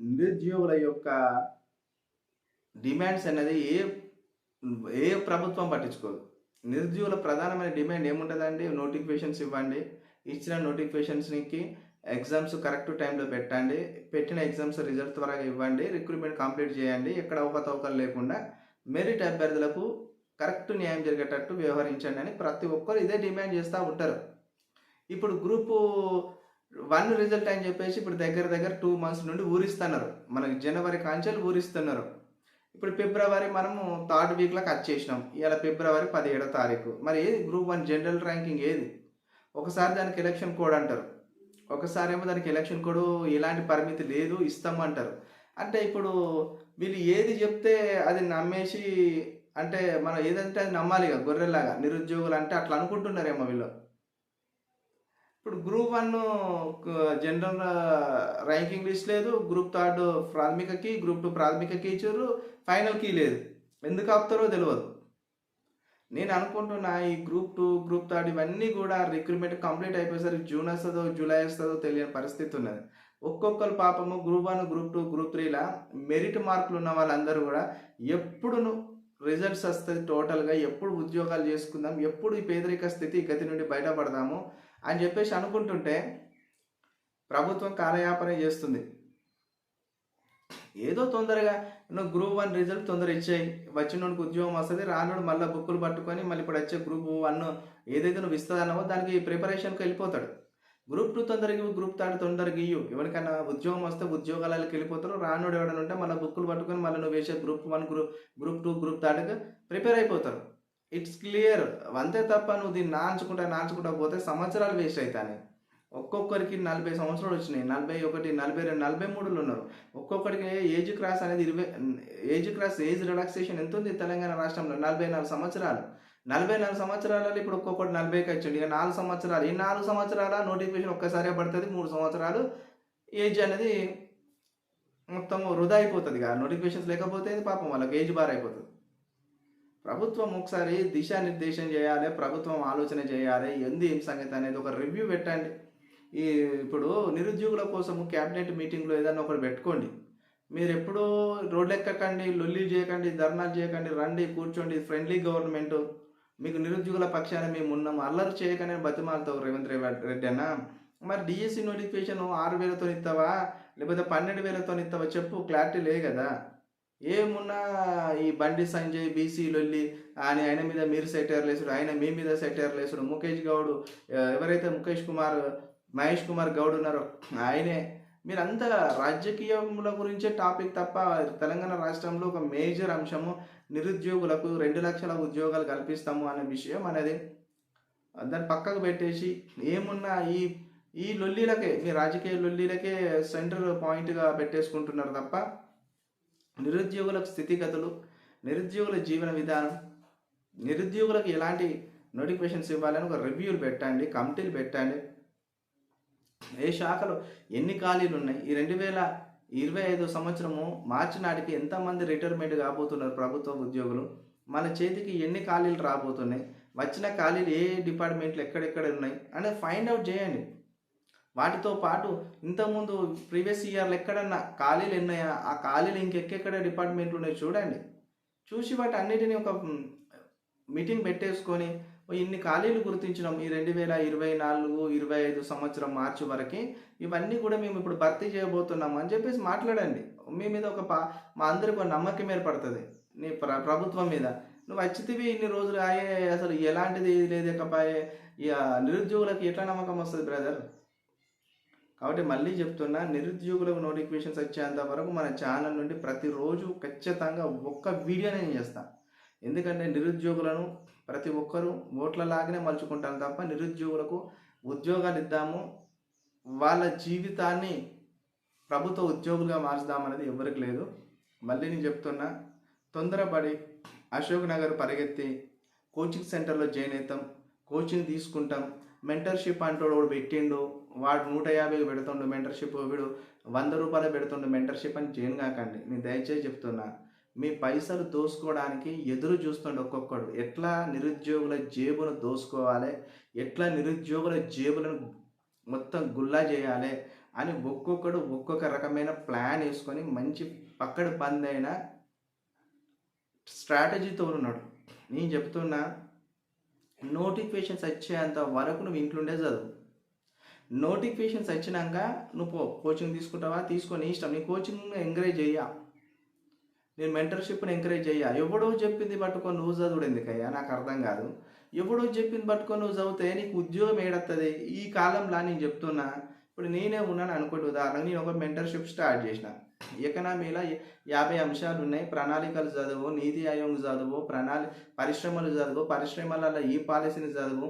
నిరుద్యోగుల యొక్క డిమాండ్స్ అనేది ఏ ఏ ప్రభుత్వం పట్టించుకోదు. నిరుద్యోగుల ప్రధానమైన డిమాండ్ ఏముంటుందండి? నోటిఫికేషన్స్ ఇవ్వండి. ఇచ్చిన నోటిఫికేషన్స్కి ఎగ్జామ్స్ కరెక్ట్ టైంలో పెట్టండి. పెట్టిన ఎగ్జామ్స్ రిజల్ట్ త్వరగా ఇవ్వండి. రిక్రూట్మెంట్ కంప్లీట్ చేయండి. ఎక్కడ అవకతవకలు లేకుండా మెరిట్ అభ్యర్థులకు కరెక్ట్ న్యాయం జరిగేటట్టు వ్యవహరించండి అని ప్రతి ఒక్కరు ఇదే డిమాండ్ చేస్తూ ఉంటారు. ఇప్పుడు గ్రూపు వన్ రిజల్ట్ అని చెప్పేసి ఇప్పుడు దగ్గర దగ్గర టూ మంత్స్ నుండి ఊరిస్తున్నారు. మనకి జనవరి కాంచెలు ఊరిస్తున్నారు. ఇప్పుడు ఫిబ్రవరి మనము థర్డ్ వీక్లో కట్ చేసినాం. ఇవాళ ఫిబ్రవరి పదిహేడో తారీఖు. మరి ఏది? గ్రూప్ వన్ జనరల్ ర్యాంకింగ్ ఏది? ఒకసారి దానికి ఎలక్షన్ కోడ్ అంటారు. ఒకసారి ఏమో దానికి ఎలక్షన్ కోడ్ ఎలాంటి పరిమితి లేదు ఇస్తామంటారు అంటే ఇప్పుడు వీళ్ళు ఏది చెప్తే అది నమ్మేసి అంటే మనం ఏదంటే అది నమ్మాలి ఇక గొర్రెలాగా నిరుద్యోగులు అంటే అట్లా అనుకుంటున్నారేమో వీళ్ళు. ఇప్పుడు group one general ranking list లేదు. గ్రూప్ థర్డ్ ప్రాథమికకి గ్రూప్ టూ ప్రాథమికకి ఇచ్చారు. ఫైనల్కి లేదు. ఎందుకు ఆపుతారో తెలియదు నేను అనుకుంటున్నా ఈ గ్రూప్ టూ గ్రూప్ థర్డ్ ఇవన్నీ కూడా రిక్రూట్మెంట్ కంప్లీట్ అయిపోయేసరికి జూన్ వస్తుందో జూలై వస్తుందో తెలియని పరిస్థితి ఉన్నది. ఒక్కొక్కరు పాపము group one group two group త్రీలా merit మార్కులు ఉన్న వాళ్ళందరూ కూడా ఎప్పుడును రిజల్ట్స్ వస్తుంది టోటల్గా ఎప్పుడు ఉద్యోగాలు చేసుకుందాం ఎప్పుడు ఈ పేదరిక స్థితి గతి నుండి బయటపడదాము అని చెప్పేసి అనుకుంటుంటే ప్రభుత్వం కాలయాపన చేస్తుంది. ఏదో తొందరగా నువ్వు గ్రూప్ వన్ రిజల్ట్ తొందర ఇచ్చేయి. వచ్చినోడికి ఉద్యోగం వస్తుంది రానోడు మళ్ళీ బుక్కులు పట్టుకొని మళ్ళీ ఇప్పుడు వచ్చే గ్రూప్ వన్ ఏదైతే నువ్వు ఇస్తుందన్నావో దానికి ప్రిపరేషన్కి వెళ్ళిపోతాడు. గ్రూప్ టూ తొందరగా గ్రూప్ థర్డ్ తొందరగా ఇయ్యు. ఎవరికైనా ఉద్యోగం వస్తే ఉద్యోగాలకు వెళ్ళిపోతారు రానోడు ఎవడనుంటే ఉంటే మళ్ళీ బుక్కులు పట్టుకొని మళ్ళీ నువ్వు వేసే group one group group two group థర్డ్కి prepare అయిపోతారు. ఇట్స్ క్లియర్ అంతే తప్ప నువ్వు దీన్ని నాంచుకుంటా నాంచుకుంటా పోతే సంవత్సరాలు వేస్ట్ అవుతాయి ఒక్కొక్కరికి నలభై సంవత్సరాలు వచ్చినాయి. నలభై ఒకటి నలభై రెండు నలభై మూడులు ఉన్నారు. ఒక్కొక్కరికి ఏజ్ క్రాస్ అనేది ఇరవై ఏజ్ క్రాస్ ఏజ్ రిలాక్సేషన్ ఎంత ఉంది తెలంగాణ రాష్ట్రంలో? నలభై నాలుగు సంవత్సరాలు. నలభై నాలుగు సంవత్సరాలలో ఇప్పుడు ఒక్కొక్కటి నలభైకి వచ్చింది ఇక నాలుగు సంవత్సరాలు. ఈ నాలుగు సంవత్సరాల నోటిఫికేషన్ ఒక్కసారే పడుతుంది. మూడు సంవత్సరాలు ఏజ్ అనేది మొత్తం వృధా అయిపోతుంది. కదా నోటిఫికేషన్స్ లేకపోతే పాపం వాళ్ళకి ఏజ్ బార్ అయిపోతుంది ప్రభుత్వం ఒకసారి దిశానిర్దేశం చేయాలి ప్రభుత్వం ఆలోచన చేయాలి ఎందు ఏం సంగతి అనేది ఒక రివ్యూ పెట్టండి. ఈ ఇప్పుడు నిరుద్యోగుల కోసం క్యాబినెట్ మీటింగ్లో ఏదైనా ఒకటి పెట్టుకోండి. మీరు ఎప్పుడూ రోడ్లు ఎక్కకండి లొల్లి చేయకండి ధర్నాలు చేయకండి రండి కూర్చోండి ఫ్రెండ్లీ గవర్నమెంట్ మీకు నిరుద్యోగుల పక్షాన మేము ఉన్నాం అల్లరి చేయకనే బతిమాలతో రేవంత్ రేవంత్ రెడ్డి అన్న. మరి డిఎస్సి నోటిఫికేషన్ ఆరు వేలతో ఇస్తావా లేకపోతే పన్నెండు వేలతో ఇస్తావా చెప్పు క్లారిటీ లే కదా. ఏమున్నా ఈ బండి సంజయ్ బీసీ లొల్లి ఆయన ఆయన మీద మీరు సెటైర్ లేసుడు ఆయన మీ మీద సెటైర్ లేసుడు ముఖేష్ గౌడ్ ఎవరైతే ముఖేష్ కుమార్ మహేష్ కుమార్ గౌడ్ ఉన్నారో ఆయనే. మీరంతా రాజకీయముల గురించే టాపిక్ తప్ప తెలంగాణ రాష్ట్రంలో ఒక మేజర్ అంశము నిరుద్యోగులకు రెండు లక్షల ఉద్యోగాలు కల్పిస్తాము అనే విషయం అనేది దాన్ని పక్కకు పెట్టేసి ఏమున్నా ఈ ఈ లొల్లీలకే మీ రాజకీయ లొల్లీలకే సెంటర్ పాయింట్గా పెట్టేసుకుంటున్నారు తప్ప నిరుద్యోగులకు స్థితిగతులు నిరుద్యోగుల జీవన విధానం నిరుద్యోగులకు ఎలాంటి నోటిఫికేషన్స్ ఇవ్వాలని ఒక రివ్యూలు పెట్టండి కమిటీలు పెట్టండి. ఏ శాఖలో ఎన్ని ఖాళీలు ఉన్నాయి? ఈ రెండు వేల ఇరవై ఐదు సంవత్సరము మార్చి నాటికి ఎంతమంది రిటైర్మెంట్ కాబోతున్నారు ప్రభుత్వ ఉద్యోగులు? మన చేతికి ఎన్ని ఖాళీలు రాబోతున్నాయి? వచ్చిన ఖాళీలు ఏ డిపార్ట్మెంట్లు ఎక్కడెక్కడ ఉన్నాయి? అనేది ఫైండ్ అవుట్ చేయండి. వాటితో పాటు ఇంతకుముందు ప్రీవియస్ ఇయర్లు ఎక్కడన్నా ఖాళీలు ఉన్నాయా ఆ ఖాళీలు ఇంకెక్కడ డిపార్ట్మెంట్లు ఉన్నాయి చూడండి. చూసి వాటి అన్నిటిని ఒక మీటింగ్ పెట్టేసుకొని ఇన్ని ఖాళీలు గుర్తించినాం. ఈ రెండు వేల ఇరవై నాలుగు ఇరవై ఐదు సంవత్సరం మార్చి వరకు ఇవన్నీ కూడా మేము ఇప్పుడు భర్తీ చేయబోతున్నాం అని చెప్పేసి మాట్లాడండి. మీ మీద ఒక పా మా అందరికి ఒక నమ్మకం ఏర్పడుతుంది. నీ ప్ర ప్రభుత్వం మీద. నువ్వు వచ్చితివి ఇన్ని రోజులు ఆయే అసలు ఎలాంటిది లేదు ఇక నిరుద్యోగులకు ఎట్లా నమ్మకం వస్తుంది బ్రదర్? కాబట్టి మళ్ళీ చెప్తున్నా నిరుద్యోగులకు నోటిఫికేషన్స్ వచ్చేంత వరకు మన ఛానల్ నుండి ప్రతిరోజు ఖచ్చితంగా ఒక్క వీడియో నేను చేస్తాను ఎందుకంటే నిరుద్యోగులను ప్రతి ఒక్కరూ ఓట్లలాగానే మలుచుకుంటాను తప్ప నిరుద్యోగులకు ఉద్యోగాలు ఇద్దాము వాళ్ళ జీవితాన్ని ప్రభుత్వ ఉద్యోగులుగా మార్చుదామనేది ఎవరికి లేదు. మళ్ళీ నేను చెప్తున్నా తొందరపడి అశోక్ నగర్ పరిగెత్తి కోచింగ్ సెంటర్లో జాయిన్ అవుతాం కోచింగ్ తీసుకుంటాం. మెంటర్షిప్ అంటాడు వాడు పెట్టిండు. వాడు నూట యాభై పెడుతుండు మెంటర్షిప్ వీడు వంద రూపాయలు పెడుతుండు మెంటర్షిప్ అని జాయిన్ కాకండి. నేను దయచేసి చెప్తున్నా. మీ పైసలు దోసుకోవడానికి ఎదురు చూస్తుండే ఒక్కొక్కడు. ఎట్లా నిరుద్యోగుల జేబును దోసుకోవాలి? ఎట్లా నిరుద్యోగుల జేబులను మొత్తం గుల్లా చేయాలి? అని ఒక్కొక్కడు ఒక్కొక్క రకమైన ప్లాన్ వేసుకొని మంచి పక్కడు పందైన స్ట్రాటజీతో ఉన్నాడు నేను చెప్తున్నా నోటిఫికేషన్స్ వచ్చేంత వరకు నువ్వు ఇంట్లోండే చదువు. నోటిఫికేషన్స్ వచ్చినాక నువ్వు పో కోచింగ్ తీసుకుంటావా? తీసుకొని ఇష్టం. నీ కోచింగ్ ఎంకరేజ్ చెయ్యా. నేను మెంటర్షిప్ని ఎంకరేజ్ చెయ్యా. ఎవడో చెప్పింది పట్టుకొని నువ్వు చదువుడు ఎందుకయ్యా? నాకు అర్థం కాదు. ఎవడో చెప్పింది పట్టుకొని నువ్వు చదివితే నీకు ఉద్యోగం ఏడత్తది? ఈ కాలంలో నేను చెప్తున్నా. ఇప్పుడు నేనే ఉన్నాను అనుకోండి ఉదాహరణ నేను ఒక మెంటర్షిప్ స్టార్ట్ చేసిన. ఎకనామీలో యాభై అంశాలు ఉన్నాయి. ప్రణాళికలు చదువు నీతి ఆయోగ్ చదువు ప్రణాళి పరిశ్రమలు చదువు పరిశ్రమలలో ఈ పాలసీని చదువు.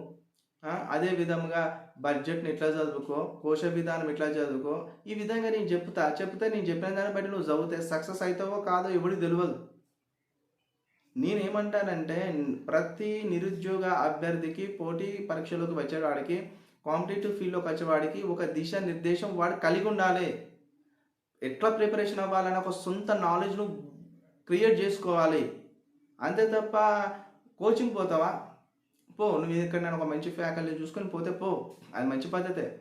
అదే విధంగా బడ్జెట్ని ఎట్లా చదువుకో కోశ విధానం ఎట్లా చదువుకో ఈ విధంగా నేను చెప్తా చెప్తే నేను చెప్పిన దాన్ని బట్టి నువ్వు చదివితే సక్సెస్ అవుతావో కాదో ఎవరికి తెలియదు నేనేమంటానంటే ప్రతి నిరుద్యోగ అభ్యర్థికి పోటీ పరీక్షలోకి వచ్చేవాడికి కాంపిటేటివ్ ఫీల్డ్లోకి వచ్చేవాడికి ఒక దిశ నిర్దేశం వాడు కలిగి ఉండాలి. ఎట్లా ప్రిపరేషన్ అవ్వాలని ఒక సొంత నాలెడ్జ్ను క్రియేట్ చేసుకోవాలి. అంతే తప్ప కోచింగ్ పోతావా? పో నువ్వు ఎక్కడైనా ఒక మంచి ఫ్యాకల్టీ చూసుకొని పోతే పో అది మంచి పద్ధతే.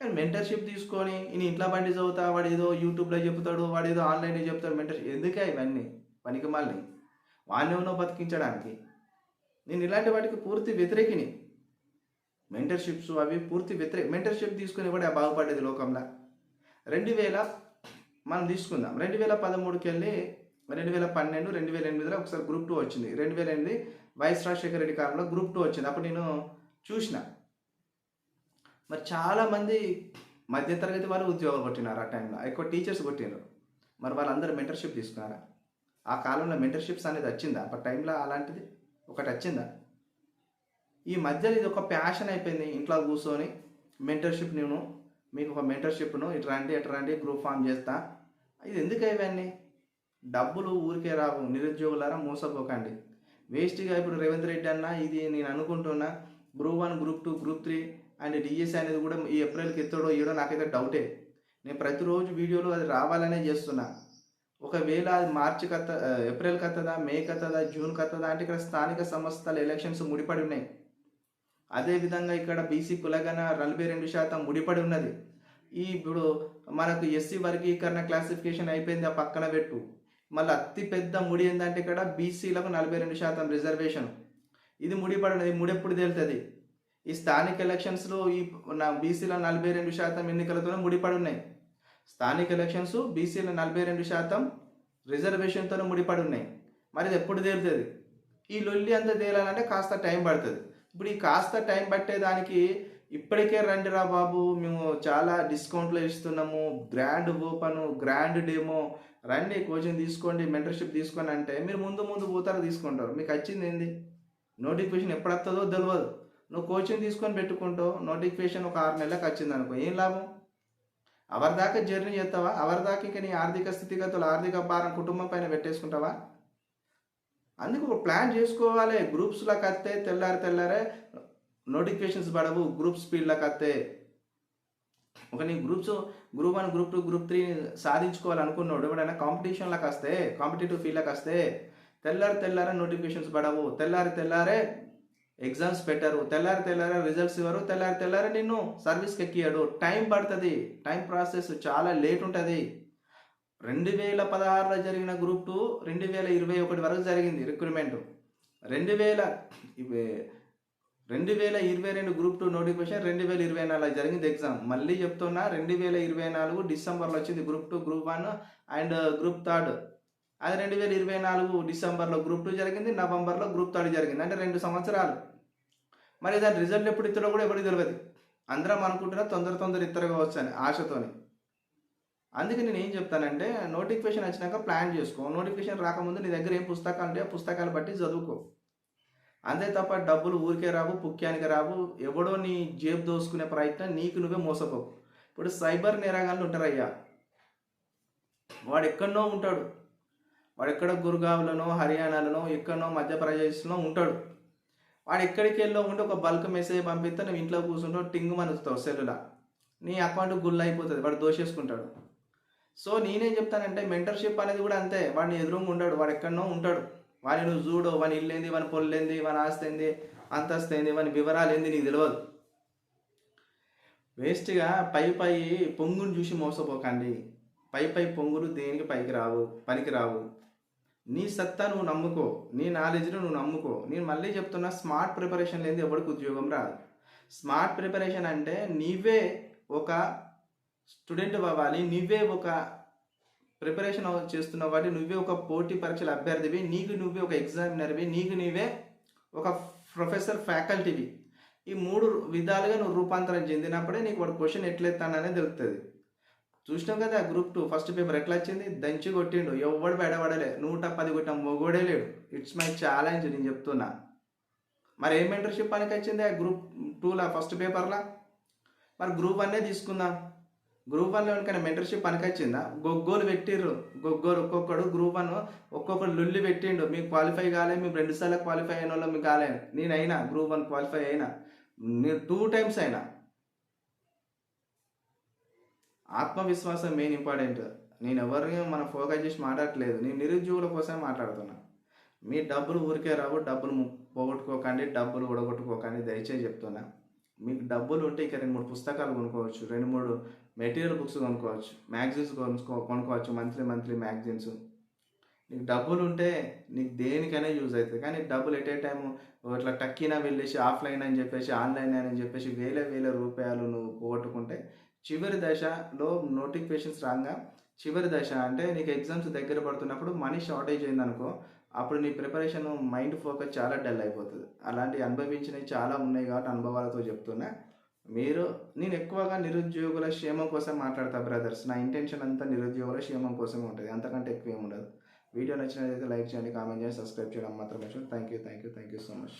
కానీ మెంటర్షిప్ తీసుకొని నేను ఇంట్లో బండి చదువుతా వాడు ఏదో యూట్యూబ్లో చెప్తాడు వాడు ఏదో ఆన్లైన్లో చెప్తాడు. మెంటర్షిప్ ఎందుకే ఇవన్నీ? పనికి మళ్ళీ. వాడిని ఉన్నో బతికించడానికి. నేను ఇలాంటి వాటికి పూర్తి వ్యతిరేకిని. మెంటర్షిప్స్ అవి పూర్తి వ్యతిరేక మెంటర్షిప్ తీసుకుని కూడా బాగుపడేది లోకంలో? రెండు వేల మనం తీసుకుందాం. రెండు వేల పదమూడుకి వెళ్ళి రెండు వేల పన్నెండు రెండు వేల ఎనిమిదిలో ఒకసారి గ్రూప్ టూ వచ్చింది. రెండు వేల ఎనిమిది వైస్ రాజశేఖర రెడ్డి కాలంలో గ్రూప్ టూ వచ్చింది. అప్పుడు నేను చూసిన. మరి చాలామంది మధ్యతరగతి వాళ్ళు ఉద్యోగాలు కొట్టినారు ఆ టైంలో. ఎక్కువ టీచర్స్ కొట్టినారు మరి వాళ్ళందరూ మెంటర్షిప్ తీసుకున్నారా? ఆ కాలంలో మెంటర్షిప్స్ అనేది వచ్చిందా? ఆ టైంలో అలాంటిది ఒకటి వచ్చిందా? ఈ మధ్యలో ఇది ఒక ప్యాషన్ అయిపోయింది. ఇంట్లో కూర్చొని మెంటర్షిప్ నేను మీకు ఒక మెంటర్షిప్ను ఇటు రండి ఇటు రండి గ్రూప్ ఫామ్ చేస్తా. ఇది ఎందుకు ఇవన్నీ డబ్బులు ఊరికే రావు నిరుద్యోగులారా మోసపోకండి. వేస్ట్గా ఇప్పుడు రేవంత్ రెడ్డి అన్న ఇది నేను అనుకుంటున్నా group one group two group three and DSC అనేది కూడా ఈ ఏప్రిల్కి ఎత్తడో ఏడో నాకైతే డౌటే. నేను ప్రతిరోజు వీడియోలు అది రావాలనే చేస్తున్నా. ఒకవేళ అది మార్చి కత్త ఏప్రిల్ కత్తదా మే కత్తదా జూన్ కత్తదా అంటే ఇక్కడ స్థానిక సంస్థల ఎలక్షన్స్ ముడిపడి ఉన్నాయి. అదేవిధంగా ఇక్కడ బీసీ కులగన నలభై రెండు శాతం ముడిపడి ఉన్నది. ఈ ఇప్పుడు మనకు ఎస్సీ వర్గీకరణ క్లాసిఫికేషన్ అయిపోయింది ఆ పక్కన పెట్టు. మళ్ళీ అతి పెద్ద ముడి ఏంటంటే ఇక్కడ బీసీలకు నలభై రెండు శాతం రిజర్వేషన్ ఇది ముడిపడి ముడి ఎప్పుడు తేలుతుంది? ఈ స్థానిక ఎలక్షన్స్లో ఈ నా బీసీల నలభై రెండు శాతం ఎన్నికలతోనే ముడిపడి ఉన్నాయి. స్థానిక ఎలక్షన్స్ బీసీల నలభై రెండు శాతం రిజర్వేషన్తోనే ముడిపడి ఉన్నాయి. మరి ఇది ఎప్పుడు తేలుతుంది? ఈ లొల్లి అంతా తేలాలంటే కాస్త టైం పడుతుంది. ఇప్పుడు ఈ కాస్త టైం పట్టేదానికి ఇప్పటికే రండి రా బాబు మేము చాలా డిస్కౌంట్లు ఇస్తున్నాము. గ్రాండ్ ఓపెన్ గ్రాండ్ డేమో రండి కోచింగ్ తీసుకోండి మెంటర్షిప్ తీసుకోండి అంటే మీరు ముందు ముందు పోతారు తీసుకుంటారు. మీకు వచ్చింది ఏంది? నోటిఫికేషన్ ఎప్పుడు వస్తుందో తెలియదు నువ్వు కోచింగ్ తీసుకొని పెట్టుకుంటావు. నోటిఫికేషన్ ఒక ఆరు నెలలకు వచ్చింది అనుకో. ఏం లాభం? అవరి దాకా జర్నీ చేస్తావా? అవరి దాకా ఇంకా నీ ఆర్థిక స్థితిగతులు ఆర్థిక భారం కుటుంబం పైన పెట్టేసుకుంటావా? అందుకు ప్లాన్ చేసుకోవాలి. గ్రూప్స్లోకి వస్తే తెల్లారి తెల్లారే నోటిఫికేషన్స్ పడవు గ్రూప్ స్పీడ్లోకి వస్తే. ఒక నీ groups group one group two group three సాధించుకోవాలనుకున్నాడు ఎవడైనా కాంపిటీషన్లోకి వస్తే కాంపిటేటివ్ ఫీల్డ్లోకి వస్తే తెల్లారి తెల్లారే నోటిఫికేషన్స్ పడవు. తెల్లారి తెల్లారే ఎగ్జామ్స్ పెట్టరు. తెల్లారి తెల్లారే రిజల్ట్స్ ఇవ్వరు. తెల్లారి తెల్లారే నిన్ను సర్వీస్కి ఎక్కియాడు టైం పడుతుంది. టైం ప్రాసెస్ చాలా లేట్ ఉంటుంది. రెండు వేల పదహారులో జరిగిన గ్రూప్ టూ రెండు వేల ఇరవై ఒకటి వరకు జరిగింది రిక్రూట్మెంట్ రెండు వేల ఇవి- రెండు వేల ఇరవై రెండు గ్రూప్ టూ నోటిఫికేషన్ రెండు వేల ఇరవై నాలుగు జరిగింది ఎగ్జామ్ మళ్ళీ చెప్తున్నా రెండు వేల ఇరవై నాలుగు డిసెంబర్లో వచ్చింది group two group one and group third అది రెండు వేల ఇరవై నాలుగు డిసెంబర్లో గ్రూప్ టూ జరిగింది నవంబర్లో గ్రూప్ థర్డ్ జరిగింది. అంటే రెండు సంవత్సరాలు. మరి దాని రిజల్ట్ ఎప్పుడు ఇస్తారో కూడా ఎవరికి తెలియదు అందరం అనుకుంటున్నా తొందర తొందర ఇద్దరుగా వచ్చాను ఆశతోని. అందుకే నేను ఏం చెప్తానంటే నోటిఫికేషన్ వచ్చినాక ప్లాన్ చేసుకో. నోటిఫికేషన్ రాకముందు నీ దగ్గర ఏం పుస్తకాలు ఉంటాయో పుస్తకాలు బట్టి చదువుకో. అంతే తప్ప డబ్బులు ఊరికే రావు పుక్యానికి రావు. ఎవడో నీ జేబు దోసుకునే ప్రయత్నం నీకు నువ్వే మోసపోవు ఇప్పుడు సైబర్ నేరగాళ్ళు ఉంటారయ్యా. వాడు ఎక్కడనో ఉంటాడు. వాడు ఎక్కడ గురుగావ్లోనో హర్యానాలోనో ఎక్కడనో మధ్యప్రదేశ్లో ఉంటాడు. వాడు ఎక్కడికి వెళ్ళో ఉంటే ఒక బల్క్ మెసేజ్ పంపిస్తే నువ్వు ఇంట్లో కూర్చుంటావు టింగు మనుస్తావు సెల్లులా. నీ అకౌంట్ గుల్ అయిపోతుంది వాడు దోషేసుకుంటాడు. సో నేనేం చెప్తానంటే మెంటర్షిప్ అనేది కూడా అంతే. వాడిని ఎదురుగా ఉండడు వాడు ఎక్కడనో ఉంటాడు. వాడిని నువ్వు చూడు వాని ఇల్లు ఏంది వాని పొల్లు ఏంది వాని ఆస్తి ఏంది అంతస్తు ఏంది వాని వివరాలు ఏంది నీకు తెలియదు వేస్ట్గా పై పై పొంగును చూసి మోసపోకండి. పై పై పొంగులు దేనికి పైకి రావు పనికి రావు. నీ సత్తా నువ్వు నమ్ముకో నీ నాలెడ్జ్ను నువ్వు నమ్ముకో. నేను మళ్ళీ చెప్తున్నా స్మార్ట్ ప్రిపరేషన్ లేని ఎవరికి ఉద్యోగం రాదు. స్మార్ట్ ప్రిపరేషన్ అంటే నీవే ఒక స్టూడెంట్ అవ్వాలి నువ్వే ఒక ప్రిపరేషన్ చేస్తున్న వాటి నువ్వే ఒక పోటీ పరీక్షల అభ్యర్థివి నీకు నువ్వే ఒక ఎగ్జామినర్వి నీకు నీవే ఒక ప్రొఫెసర్ ఫ్యాకల్టీవి ఈ మూడు విధాలుగా నువ్వు రూపాంతరం చెందినప్పుడే నీకు వాడు క్వశ్చన్ ఎట్లెత్తాననేది తెలుస్తుంది చూసినావు కదా గ్రూప్ టూ ఫస్ట్ పేపర్ ఎట్లా వచ్చింది? దంచి కొట్టిండు. ఎవడు బెడబడలే. నూట పది కొట్టిన మొగోడే లేడు. ఇట్స్ మై ఛాలెంజ్ నేను చెప్తున్నా. మరి ఏ మెంటర్షిప్ పనికి వచ్చింది ఆ గ్రూప్ టూలా ఫస్ట్ పేపర్లా మరి గ్రూప్ వన్నే తీసుకుందాం. గ్రూప్ వన్లో ఎవరికైనా మెంటర్షిప్ పనికొచ్చిందా? గొగ్గోలు పెట్టిర్రు. గొగ్గోలు ఒక్కొక్కడు గ్రూప్ వన్ ఒక్కొక్కడు లొల్లి పెట్టిండు. మీకు క్వాలిఫై కాలే మేము రెండు సార్లు క్వాలిఫై అయిన వాళ్ళు మీకు కాలే. నేను అయినా గ్రూప్ వన్ క్వాలిఫై అయినా. నేను టూ టైమ్స్ అయినా. ఆత్మవిశ్వాసం మెయిన్ ఇంపార్టెంట్ నేను ఎవరిని మనం ఫోకస్ చేసి మాట్లాడట్లేదు. నేను నిరుద్యోగుల కోసమే మాట్లాడుతున్నా. మీ డబ్బులు ఊరికే రావు. డబ్బులు పోగొట్టుకోకండి. డబ్బులు ఉడగొట్టుకోకండి దయచేసి చెప్తున్నా. మీకు డబ్బులు ఉంటే ఇక రెండు మూడు పుస్తకాలు కొనుక్కోవచ్చు రెండు మూడు మెటీరియల్ బుక్స్ కొనుక్కోవచ్చు మ్యాగజైన్స్ కొనుక్కో కొనుక్కోవచ్చు మంత్లీ మంత్లీ మ్యాగజైన్స్. నీకు డబ్బులు ఉంటే నీకు దేనికైనా యూజ్ అవుతుంది. కానీ డబ్బులు ఎట్ ఏ టైము ఇట్లా టక్కినా వెళ్ళేసి ఆఫ్లైన్ అని చెప్పేసి ఆన్లైన్ అని చెప్పేసి వేల వేల రూపాయలు నువ్వు పోగొట్టుకుంటే చివరి దశలో నోటిఫికేషన్స్ రాగా చివరి దశ అంటే నీకు ఎగ్జామ్స్ దగ్గర పడుతున్నప్పుడు మనీ షార్టేజ్ అయిందనుకో అప్పుడు నీ ప్రిపరేషన్ మైండ్ ఫోకస్ చాలా డల్ అయిపోతుంది. అలాంటి అనుభవించినవి చాలా ఉన్నాయి కాబట్టి అనుభవాలతో చెప్తున్నా. మీరు నేను ఎక్కువగా నిరుద్యోగుల క్షేమం కోసం మాట్లాడతా బ్రదర్స్ నా ఇంటెన్షన్ అంతా నిరుద్యోగుల క్షేమం కోసమే ఉంటుంది. అంతకంటే ఎక్కువ ఏమి ఉండదు. వీడియో నచ్చినట్లయితే లైక్ చేయండి కామెంట్ చేయండి సబ్స్క్రైబ్ చేయడం మాత్రం thank you thank you thank you so much